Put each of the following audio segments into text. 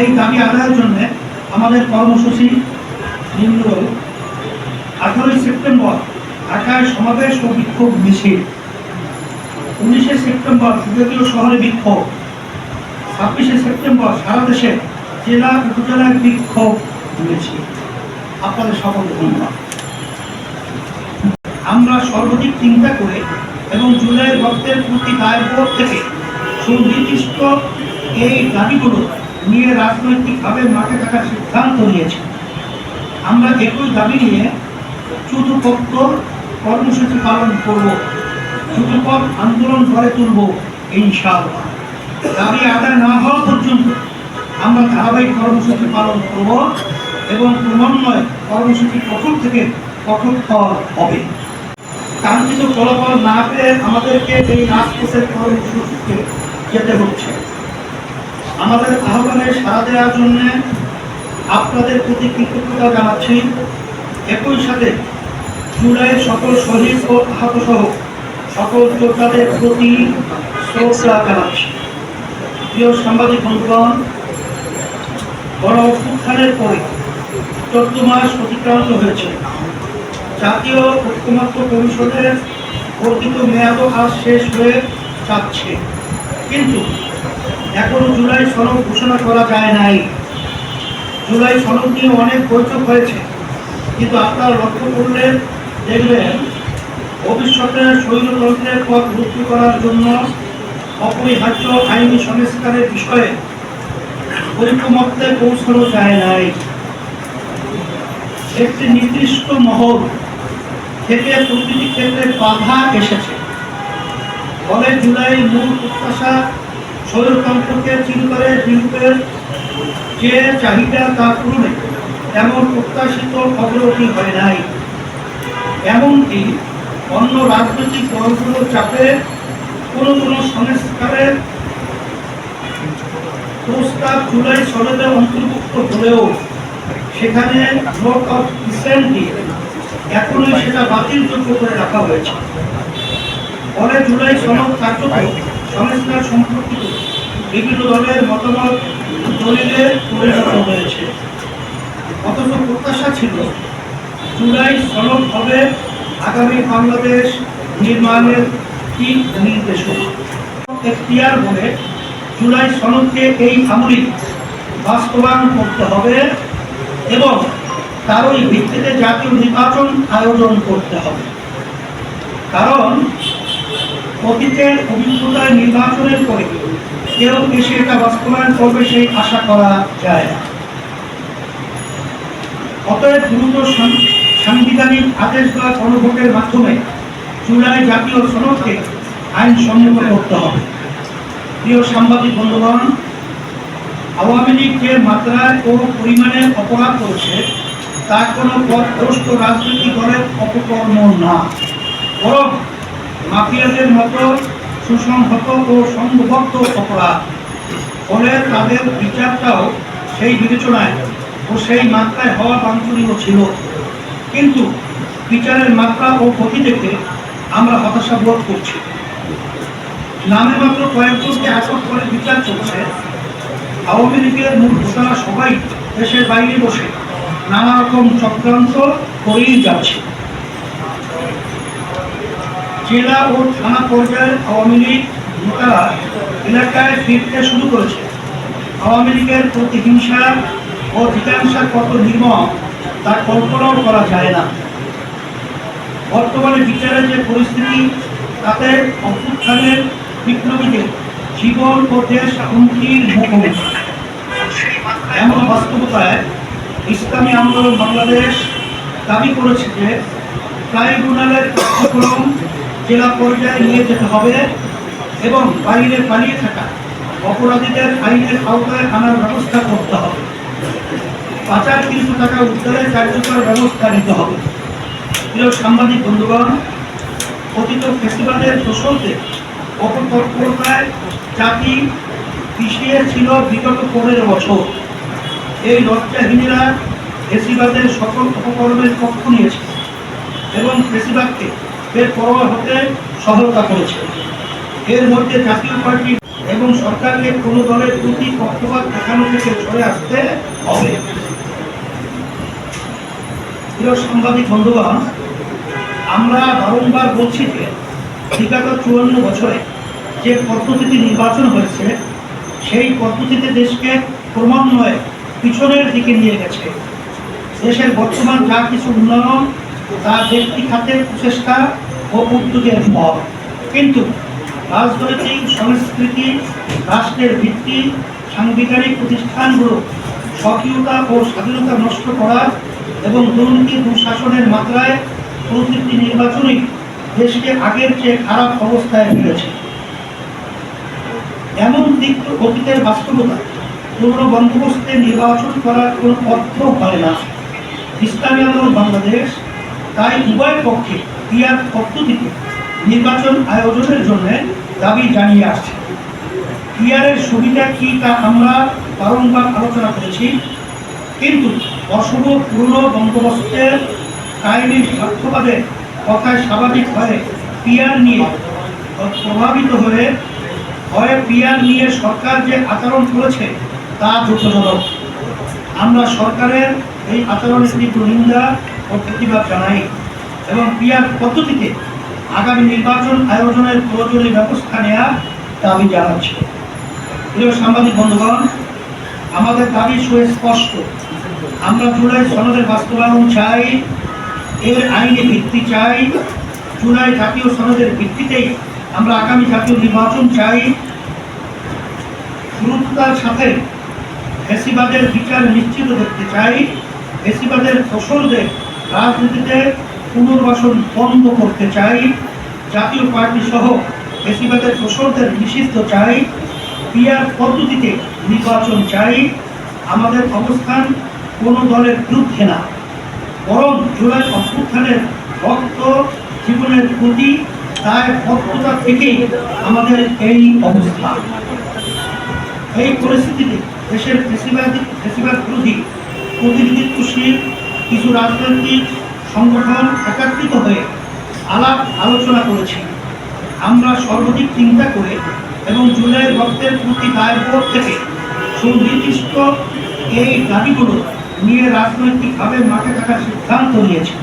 এই দাবি আদায়ের জন্য আমাদের কর্মসূচি নিম্ন আঠারোই সেপ্টেম্বর ঢাকায় সমাবেশ ও বিক্ষোভ মিছিল। উনিশে সেপ্টেম্বর বিভাগীয় শহরে বিক্ষোভ। ছাব্বিশে সেপ্টেম্বর সারা দেশে জেলা উপজেলায় বিক্ষোভ মিছিল। আপনাদের সকলকে ধন্যবাদ। আমরা সর্বাধিক চিন্তা করে এবং জুলাই রক্তের প্রতি দায়বোধ থেকে সুনির্দিষ্ট এই দাবিগুলো নিয়ে রাজনৈতিকভাবে মাঠে থাকার সিদ্ধান্ত নিয়েছি। আমরা একই দাবি নিয়ে চতুপক্ষ কর্মসূচি পালন করব চতুপথ আন্দোলন করে তুলব, ইনশাআল্লাহ। দাবি আদায় না হওয়া পর্যন্ত আমরা ধারাবাহিক কর্মসূচি পালন করব এবং ক্রমান্বয়ে কর্মসূচি কঠোর থেকে কঠোরতর হবে। কাঙ্ক্ষিত ফলাফল না পেয়ে আমাদেরকে এই রাজপথের কর্মসূচিতে যেতে হচ্ছে। আমাদের আহ্বানে সাড়া দেওয়ার জন্য আপনাদের প্রতি কৃতজ্ঞতা জানাচ্ছি। একই সাথে জুলাইয়ের সকল শহীদ ও আহত সহ সকল যোদ্ধাদের প্রতি শ্রদ্ধা জানাচ্ছি। প্রিয় সাংবাদিক বন্ধুগণ গণ অভ্যুত্থানের পরে চোদ্দ মাস অতিক্রান্ত হয়েছে। জাতীয় ঐক্যমত্য পরিষদের বর্ধিত মেয়াদও আজ শেষ হয়ে যাচ্ছে। কিন্তু এখনও জুলাই সনদ ঘোষণা করা যায় নাই। জুলাই সনদ নিয়ে অনেক বৈঠক হয়েছে। কিন্তু আপনারা লক্ষ্য করলে দেখবেন ভবিষ্যতে স্বৈরতন্ত্রের পথ রুদ্ধ করার জন্য অপরিহার্য আইনি সংস্কারের বিষয়ে ঐক্যমত্যে পৌঁছানো যায় নাই। একটি নির্দিষ্ট মহল থেকে প্রতিটি ক্ষেত্রে বাধা এসেছে। ফলে জুলাই মূল প্রত্যাশা স্বৈরতন্ত্রকে চিরতরে বিরূপের যে চাহিদা তা পূরণে। তেমন প্রত্যাশিত অগ্রগতি হয় নাই? এমনকি অন্য রাজনৈতিক দলগুলোর চাপে কোনো কোনো সংস্কারের প্রস্তাব জুলাই সনদে অন্তর্ভুক্ত হলেও সেখানে নোট অফ ডিসেন্ট এখনই সেটা বাতিলযোগ্য করে রাখা হয়েছে। ফলে জুলাই সনদ কার্যত সংস্কার সম্পর্কিত বিভিন্ন দলের মতামত দলিলে পরিণত হয়েছে। অথচ প্রত্যাশা ছিল, জুলাই সনদ হবে আগামী বাংলাদেশ নির্মাণের দিক নির্দেশক এখতিয়ার বলে জুলাই সনদকে এই আমলিক বাস্তবায়ন করতে হবে এবং তারই ভিত্তিতে জাতীয় নির্বাচন আয়োজন করতে হবে। কারণ অতীতের অভিজ্ঞতায় নির্বাচনের পরে কেউ এসে এটা বাস্তবায়ন করবে সেই আশা করা যায় অতএব দ্রুত সাংবিধানিক আদেশ বা গণভোটের মাধ্যমে জুলাই জাতীয় সনদকে আইন সম্মত করতে হবে। প্রিয় সাংবাদিক বন্ধুগণ, আওয়ামী লীগ যে মাত্রায় ও পরিমাণে অপরাধ করেছে তা কোনো পথভ্রষ্ট রাজনৈতিক দলের অপকর্ম না। বরং মাফিয়াদের মতো সুসংহত ও সংঘবদ্ধ অপরাধ। ফলে তাদের বিচারটাও সেই বিবেচনায় ও সেই মাত্রায় হওয়া বাঞ্ছনীয় ছিল। কিন্তু বিচারের মাত্রা ও গতি দেখে আমরা হতাশা বোধ করছি। নামে মাত্র কয়েকজনকে আটক করে বিচার চলছে। আওয়ামী লীগের মূল ঘোষণা সবাই দেশের বাইরে বসে নানা রকম চক্রান্ত করেই যাচ্ছে। জেলা ও থানা পর্যায়ে আওয়ামী লীগ নেতারা এলাকায় ফিরতে শুরু করেছে। আওয়ামী লীগের প্রতিহিংসা ও জিজ্ঞাসা কত নির্মম তা কল্পনাও করা যায় না। বর্তমানে বিচারের যে পরিস্থিতি, তাতে অভ্যুত্থানের বিপ্লবীদের জীবন ও দেশ হুমকির মুখোমুখি। এমন বাস্তবতায় ইসলামী আন্দোলন বাংলাদেশ দাবি করেছে যে, ট্রাইব্যুনালের কার্যক্রম জেলা পর্যায়ে নিয়ে যেতে হবে এবং বাইরে পালিয়ে থাকা অপরাধীদের আইনের আওতায় আনার ব্যবস্থা করতে হবে। পাচার কিছু টাকা উদ্ধারের কার্যকর ব্যবস্থা নিতে হবে। প্রিয় সাংবাদিক বন্ধুগণ অতীত ফেস্টিভ্যালের দোষরদের অপতৎপরতায় জাতি পিছিয়ে ছিল বিগত পনেরো বছর। এই লজ্জাহীনেরা ফেসিবাদের সকল উপকরণের পক্ষ নিয়েছে এবং ফেসিবাদকে এর পরোয়া হতে সহায়তা করেছে। এর মধ্যে জাতীয় পার্টি এবং সরকারকে কোনো দলের প্রতি পক্ষপাত দেখানো থেকে সরে আসতে হবে। প্রিয় সাংবাদিক বন্ধুগণ, আমরা বারংবার বলছি যে বিগত চুয়ান্ন বছরে যে পদ্ধতিতে নির্বাচন হয়েছে, সেই পদ্ধতিতে দেশকে ক্রমান্বয়ে পিছনের দিকে নিয়ে গেছে। দেশের বর্তমান যা কিছু উন্নয়ন তা ব্যক্তি খাতের প্রচেষ্টা ও উদ্যোগের ফল কিন্তু রাজনৈতিক সংস্কৃতি, রাষ্ট্রের ভিত্তি, সাংবিধানিক প্রতিষ্ঠানগুলো স্বকীয়তা ও স্বাধীনতা নষ্ট করা এবং দুর্নীতি দুঃশাসনের মাত্রায় প্রতিটি নির্বাচনই দেশকে আগের চেয়ে খারাপ অবস্থায় ফেলেছে। এমন দিক অতীতের বাস্তবতা। পূর্ণ বন্দোবস্তে নির্বাচন করার কোনো অর্থ হয় না। ইসলামী আন্দোলন বাংলাদেশ তাই উভয় পক্ষে পিয়ার পদ্ধতিতে নির্বাচন আয়োজনের জন্য দাবি জানিয়ে আসছে। পিয়ারের সুবিধা কি তা আমরা বারংবার আলোচনা করেছি, কিন্তু অশুভ পুরনো বন্দোবস্তের কাহিনীর স্বার্থবাদের কথায় স্বাভাবিক হয়ে পিয়ার নিয়ে প্রভাবিত হয়ে, হয় পিয়ার নিয়ে সরকার যে আচরণ করেছে তা দুঃখজনক। আমরা সরকারের এই আচরণের তীব্র নিন্দা ও প্রতিবাদ জানাই এবং পিয়ার পদ্ধতিতে আগামী নির্বাচন আয়োজনের প্রয়োজনীয় ব্যবস্থা নেওয়ার দাবি জানাচ্ছি। প্রিয় সাংবাদিক বন্ধুগণ, আমাদের দাবি সুস্পষ্ট। আমরা জুলাই সনদের বাস্তবায়ন চাই, এর আইনি ভিত্তি চাই, জুলাই জাতীয় সনদের ভিত্তিতেই আমরা আগামী জাতীয় নির্বাচন চাই। দ্রুততার সাথে ফেসিবাদের বিচার নিশ্চিত করতে চাই, ফেসিবাদের ফসলদের রাজনীতিতে পুনর্বাসন বন্ধ করতে চাই, জাতীয় পার্টি সহ ফেসিবাদের ফসলদের নিষিদ্ধ চাই পিয়ার পদ্ধতিতে নির্বাচন চাই, আমাদের অবস্থান কোনো দলের বিরুদ্ধে না। বরং জুলাই অভ্যুত্থানের রক্ত জীবনের প্রতি তার বদ্ধতা থেকেই আমাদের এই অবস্থা। এই পরিস্থিতিতে দেশের বেশিরভাগ বেশিরভাগ বিরোধী প্রতিনিধিত্বশীল কিছু রাজনৈতিক সংগঠন একাত্রিত হয়ে আলাপ আলোচনা করেছি। আমরা সর্বাধিক চিন্তা করে এবং জুলাই রক্তের প্রতি দায়বোধ থেকে সুনির্দিষ্ট এই দাবিগুলো নিয়ে রাজনৈতিকভাবে মাঠে থাকার সিদ্ধান্ত নিয়েছি।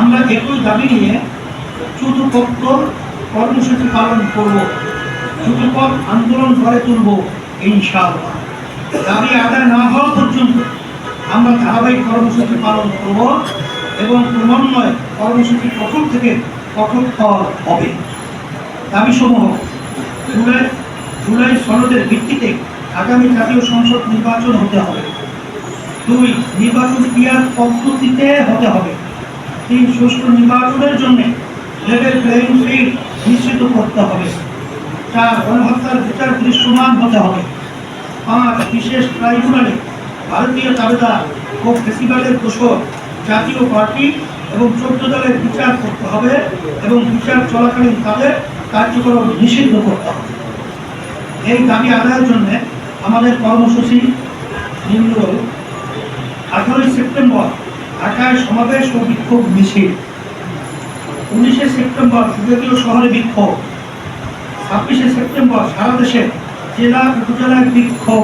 আমরা একই দাবি নিয়ে চতুপক্ষ কর্মসূচি পালন করব চতুপথ আন্দোলন গড়ে তুলব, ইনশাআল্লাহ। দাবি আদায় না হওয়া পর্যন্ত আমরা ধারাবাহিক কর্মসূচি পালন করব এবং ক্রমান্বয়ে কর্মসূচি কঠোর থেকে কঠোরতর হবে? দাবিসমূহ। জুলাই জুলাই সনদের ভিত্তিতে আগামী জাতীয় সংসদ নির্বাচন হতে হবে। দুই, নির্বাচন ক্রিয়ার পদ্ধতিতে হতে হবে। তিন, সুষ্ঠু নির্বাচনের জন্য লেভেল প্লেইং ফিল্ড নিশ্চিত করতে হবে। চার, গণহত্যার বিচার দৃশ্যমান হতে হবে। পাঁচ, বিশেষ ট্রাইব্যুনালে ভারতীয় দাবেদার ও ফেসিবালের দোষর জাতীয় পার্টি এবং চোদ্দ দলের বিচার করতে হবে এবং বিচার চলাকালীন তাদের কার্যক্রম নিষিদ্ধ করতে হবে। এই দাবি আদায়ের জন্য আমাদের কর্মসূচি নিম্নরূপ। আঠারোই সেপ্টেম্বর ঢাকায় সমাবেশ ও বিক্ষোভ মিছিল। উনিশে সেপ্টেম্বর বিভাগীয় শহরে বিক্ষোভ। ছাব্বিশে সেপ্টেম্বর সারা দেশে জেলা উপজেলায় বিক্ষোভ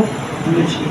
মিছিল।